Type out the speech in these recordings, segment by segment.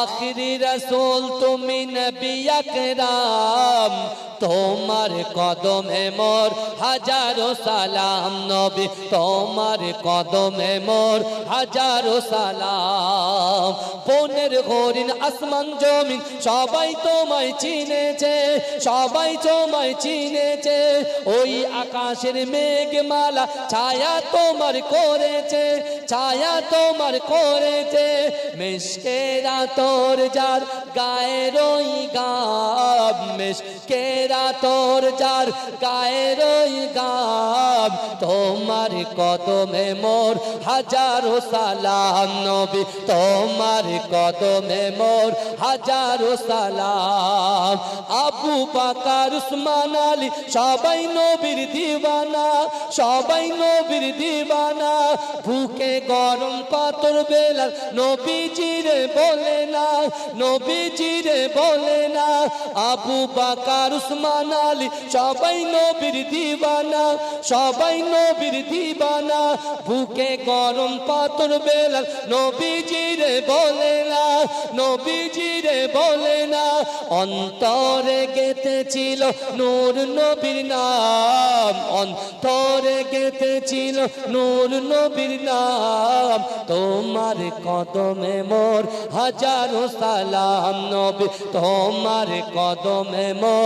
আখিরি রসুল, তুমি নবী আকরাম। তোমার কদমে মোর হাজারো সালাম, নবী, তোমার কদমে মোর হাজারো সালাম। পনেরো হরিণ, আসমান, জমিন, সবাই তোমায় চিনেছে, সবাই তোমায় চিনেছে। ওই আকাশের মেঘমালা ছায়া তোমার করেছে, ছায়া তোমার করেছে। মিশকেরা তোর যার গায়ের ওই গাব মিশকেরা তোর যার গায়ের গাব তোমার কদমে মোর হাজারো সালাম নবী, তোমার কদমে মোর হাজারো সালাম। আবু বাকার, উসমান আলী, সবাই নবীর দিবানা, সবাই নবীর দিবানা। বুকে গরম পাতর বেলার নবীজিরে বলে না, নবীজিরে বলে না, আবু বাকার উসমান আলী, সবাই নবীর দিবানা, সবাই নবীর দিবানা। বুকে গরম পাতর বেলার নবীজিরে বলে না, নবীজিরে বলে না। অন্তরে গেতেছিল নূর নবীর নাম, অন্তরে গেতেছিল নূর নবীর নাম। তোমার কদমে মোর হাজারো সালাম নবী, তোমার কদমে মোর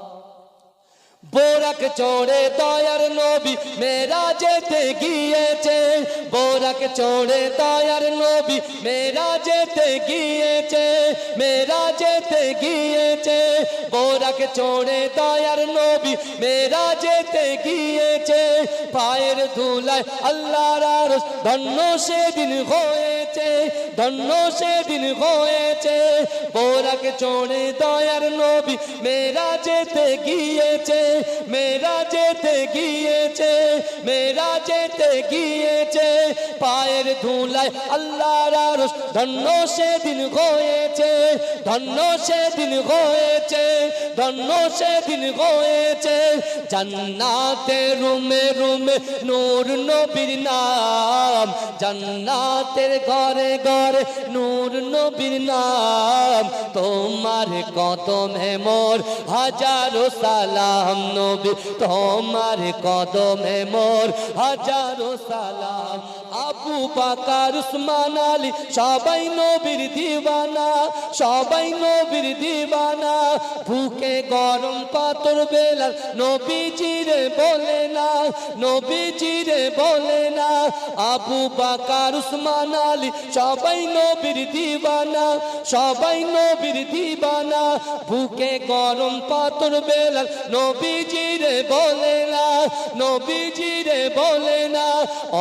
বোরাক চড়ে দয়ার নবী মেরা যেতে গিয়েছে। বোরাক চড়ে দয়ার নবী মেরা যেতে গিয়েছে। মেরা যেতে গিয়েছে। বোরাক চড়ে দয়ার নবী মেরা যেতে গিয়েছে। পায়ের ধুলায় আল্লাহর আরশ ধন্য সেদিন হয়েছে। ধন্য সেদিন হয়েছে। বোরাক চড়ে দয়ার নবী মেরা যেতে গিয়েছে। মেরা যেতে গিয়েছে, মেরা যেতে গিয়েছে, পায়ের ধুলায় আল্লাহর আরশ, ধন্য সেদিন হয়েছে, ধন্য সেদিন হয়েছে, ধন্য সেদিন হয়েছে, জান্নাতে রুমে রুমে নূর নবীর নাম, জান্নাতের ঘরে ঘরে নূর নবীর নাম, তোমার কদমে মোর হাজারো সালাম। নবী তোমার কদমে মোর হাজারো সালাম। আবু বাকার, উসমান আলী, সবাই নবীর দিবানা, সবাই নবীর দিবানা। বুকে গরম পাতর বেলার নবীজিরে বলে না নবীজিরে বলে না। আবু বাকার, উসমান আলী, সবাই নবীর দিবানা, সবাই নবীর দিবানা। ভুকে গরম পাতর বেলার নবীজিরে বলে না নবীজিরে বলে না।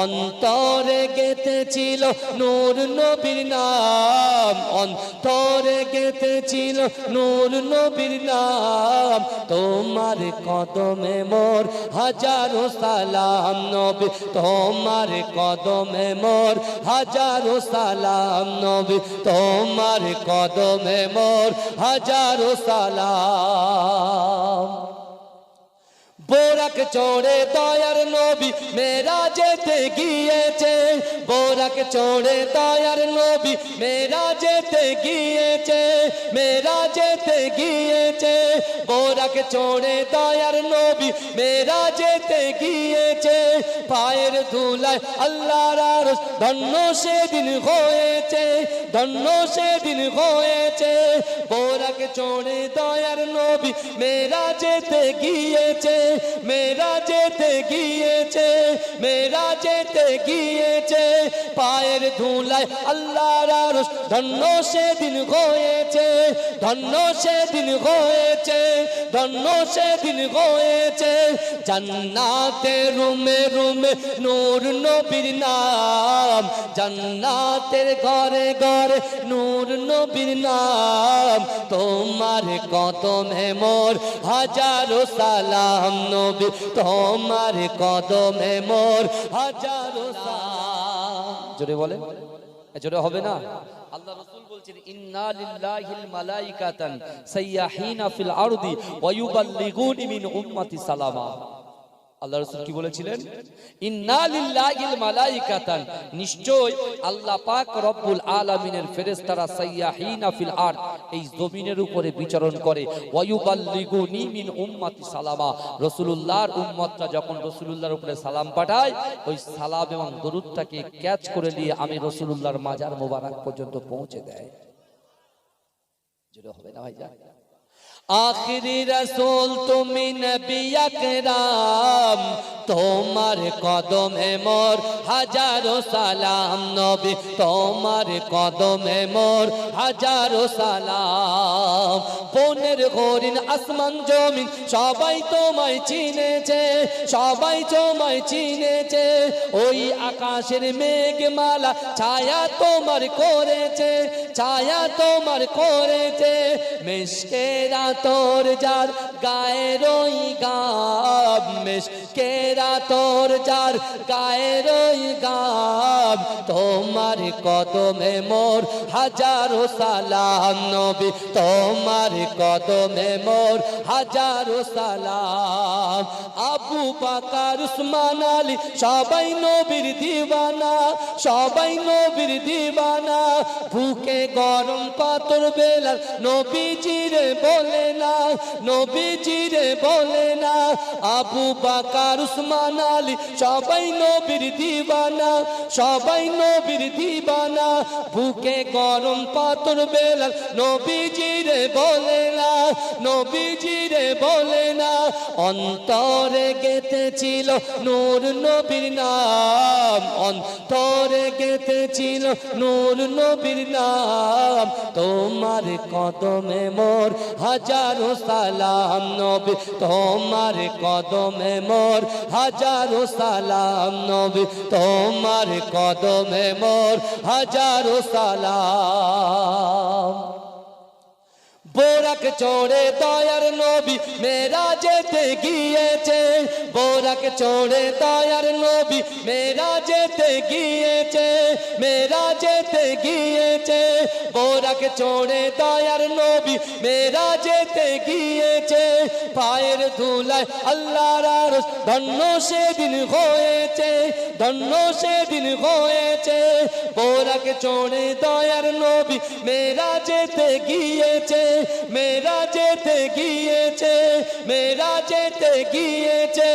অন্তরে গেতেছিল নূর নবীর নাম, অন্তরে গেতেছিল নূর নবীর নাম। তোমার কদমে মোর হাজারো সালাম নবী, তোমার কদমে মোর হাজারো সালাম নবী, তোমার কদমে মোর হাজারো সালাম। বোরাক চড়ে দয়ার নবী মেরা যেতে গিয়েছে। বোরাক চড়ে দয়ার নবী মেরা যেতে গিয়েছে মেরা যেতে গিয়েছে। বোরাক চড়ে দয়ার নবী মেরা যেতে গিয়েছে। পায়ের ধুলায় আল্লাহর আরশ ধন্য সেদিন হয়েছে, ধন্য সেদিন হয়েছে। বোরাক চড়ে দয়ার নবী মেরা যেতে গিয়েছে মেরা যেতে গিয়েছে মেরা যেতে গিয়েছে। পায়ের ধুলায় আল্লাহর আরশ ধন্য সেদিন হয়েছে, ধন্য সেদিন হয়েছে, ধন্য সেদিন হয়েছে। জান্নাতে রুমে রুমে নূর নবীর নাম, জান্নাতের ঘরে ঘরে নূর নবীর নাম। তোমার কদমে মোর হাজারো সালাম নবী, তোমার কদমে মোর হাজারো সালাম জোরে বলে। জোরে হবে না? আল্লাহ রাসূল বলছেন আল্লাহ রসুল কি বলেছিলেন? ইন্না লিল্লাহিল মালাইকাতান। নিশ্চয় আল্লাহ পাক রব্বুল আলামিনের ফেরেশতারা সাইয়াহিনা ফিল আরদ এই জমিনের উপরে বিচরণ করে ওয়ায়ুবাল্লিগুনি মিন উম্মতি সালামা। রাসূলুল্লাহর উম্মতরা যখন রাসূলুল্লাহর উপরে সালাম পাঠায় ওই সালাম এবং দরুদটাকে ক্যাচ করে নিয়ে আমি রাসূলুল্লাহর মাজার মোবারক পর্যন্ত পৌঁছে দেয়। যেটা হবে না ভাইজান? আখিরি রসুল, তুমি নবী আকরাম। তোমার কদমে মোর হাজারো সালাম, নবী, তোমার কদমে মোর হাজারো সালাম। বনের হরিণ, আসমান, জমিন, সবাই তোমায় চিনেছে, সবাই তোমায় চিনেছে। ওই আকাশের মেঘমালা ছায়া তোমার করেছে, ছায়া তোমার করেছে। মেশকেরা তোর যার গায়ের ওই গাব মেশকেরা তোর যার গায়ের ওই গাব তোমার কদমে মোর হাজারো সালাম নবী। তোমার কদমে মোর হাজারো সালাম। আবু বাকার, উসমান আলী, সবাই নবীর দিবানা, সবাই নবীর দিবানা। বুকে গরম পাতর বেলার নবীজিরে বলে না, নবীজিরে বলে না, আবু বাকার, উসমান আলী, সবাই নবীর দিবানা, সবাই নবীর দিবানা, বুকে গরম পাতর বেলার নবীজিরে বলে না, নবীজিরে বলে না, অন্তরে গেতেছিল নূর নবীর নাম, অন্তরে গেতেছিল নূর নবীর নাম, তোমার কদমে মোর হাজারো সালাম নবী তোমার কদমে মোর হাজারো সালাম নবী তোমার কদমে মোর হাজারো সালাম। বোরাক চড়ে দয়ার নবী মেরা যেতে গিয়েছে। বোরাক চড়ে দয়ার নবী মেরা যেতে গিয়েছে মেরা যেতে গিয়েছে। বোরাক চড়ে দয়ার নবী মেরা যেতে গিয়েছে। পায়ের ধুলায় আল্লাহর আরশ ধন্য সেদিন হয়েছে, ধন্য সেদিন হয়েছে। বোরাক চড়ে দয়ার নবী মেরা যেতে গিয়েছে মেরা যেতে গিয়েছে, মেরা যেতে গিয়েছে,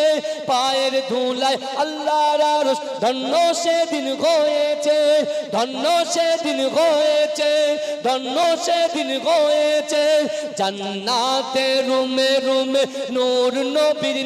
পায়ের ধুলায় আল্লাহর আরশ, ধন্য সেদিন হয়েছে, ধন্য সেদিন হয়েছে, ধন্য সেদিন হয়েছে। জান্নাতে রুমে রুমে নূর নবীর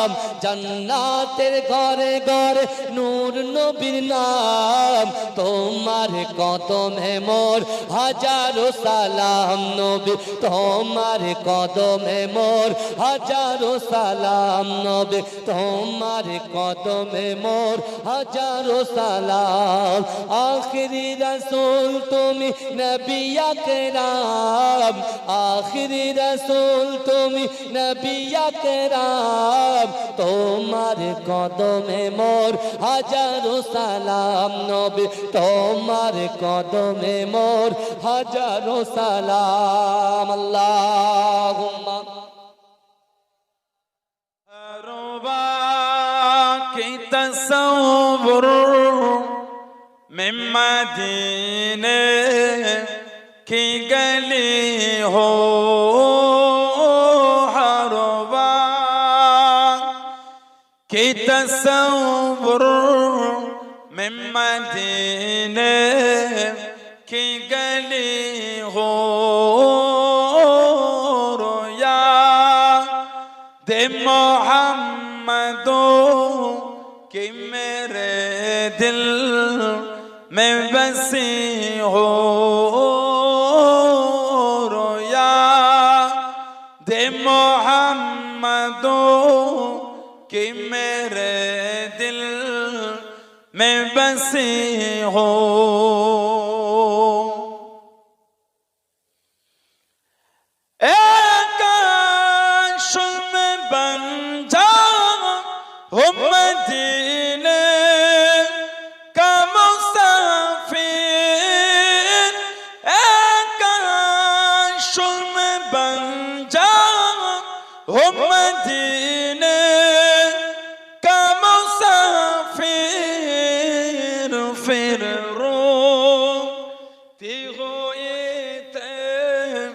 নাম, জান্নাতের ঘরে ঘরে নূর নবীর নাম। তোমার কদমে মোর, হাজারো সালাম নবী। তোমার কদমে মোর, হাজারো সালাম নবী। তোমার কদমে মোর, হাজারো সালাম। আখরি রসুল তুমি নবী আকরাম। আখরি রসুল তুমি নবী আকরাম। তোমার কদমে মোর হাজারো সালাম নবী, তোমার কদমে মোর হাজারো সালাম। আল্লাহ تصور من مدينة كي قلي تنظر من مدينة كي قليغون कैसे हो हुए थे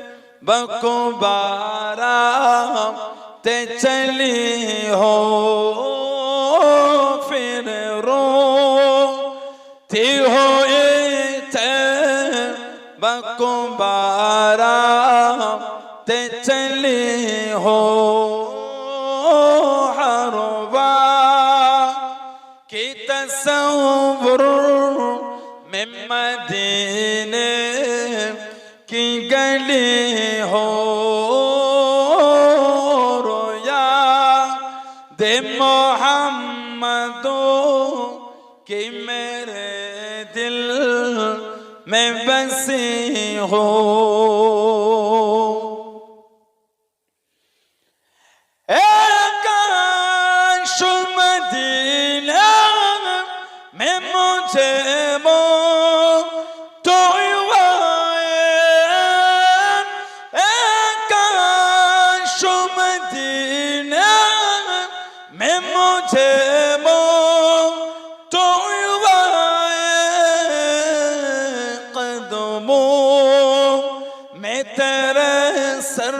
बकुबारा ते चली हो फिर रो थी हुए थे बकुबारा দিলি হো রোয়া। দে মোহাম্মদো কি মেরে দিল মে বসি হো 结梦中外 قدم میں تیرے سر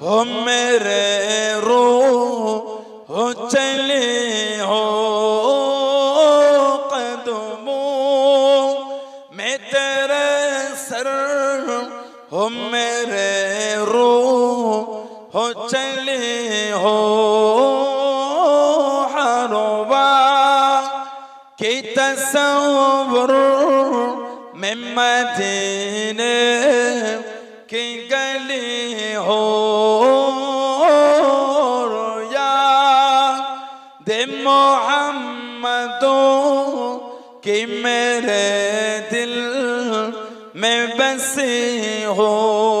ہو میرے رو ہو چلے ہو قدم میں تیرے سر ہو میرے رو ہو چلے ہو الصبر من مدينة كي قلي حور يا دم محمد كي مرد المبسي میں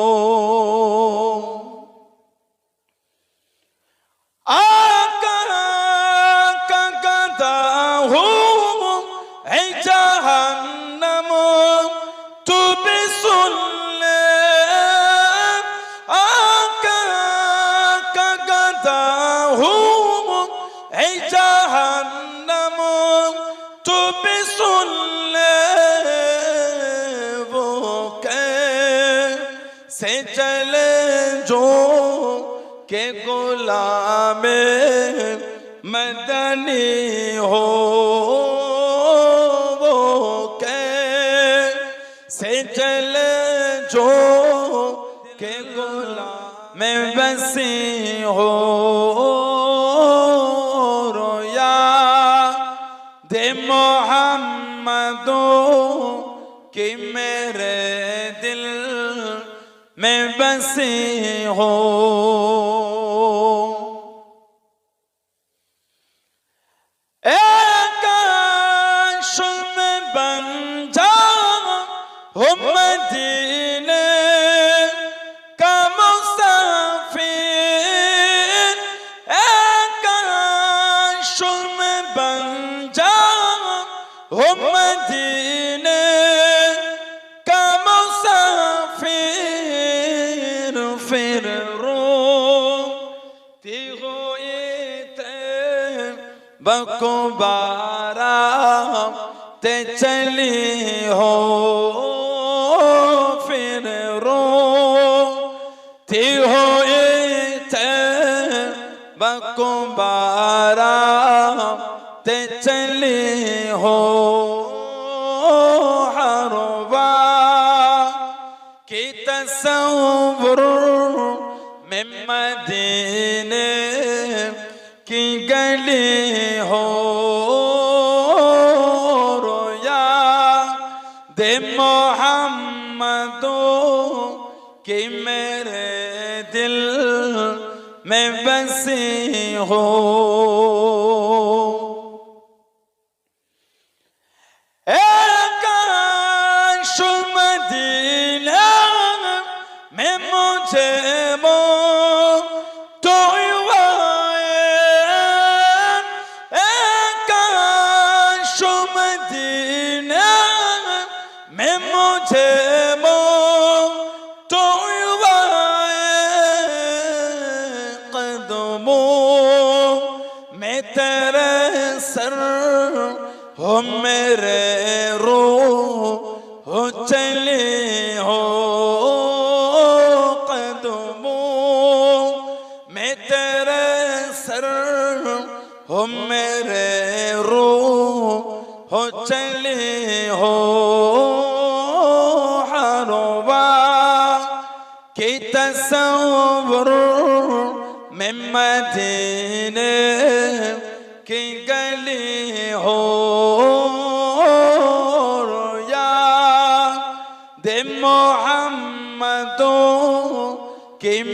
میں مدنی ہو مدينة كمسافر أكاشم بنجا هم مدينة كمسافر فرو تغويت بكبارا تجلي هو बकुबारा ते चली हो हरवा की तस्वुर में मदीने की गली हो रोया दे मोहम्मदों कि मेरे दिल mais Bassirou ہم میرے رو ہو چلیں ہو قدموں میں تیر سر ہم میرے رو ہو چلیں ہو حنو با کی تن سن میں مدین کہ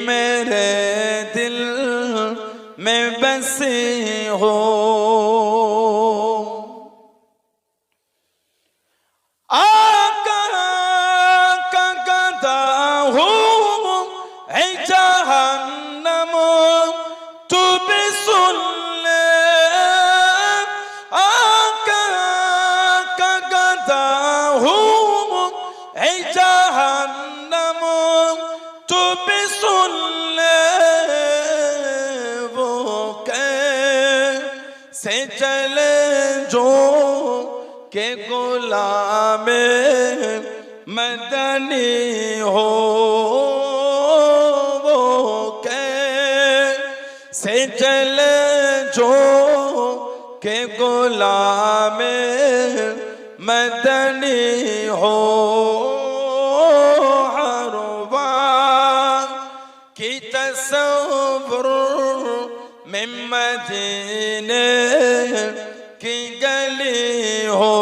मेरे दिल में बसी हो गुलाम मदनी हो वो कैसे चले जो के गुलाम मदनी हो हरवा की तस्वुर में मदीने की गली हो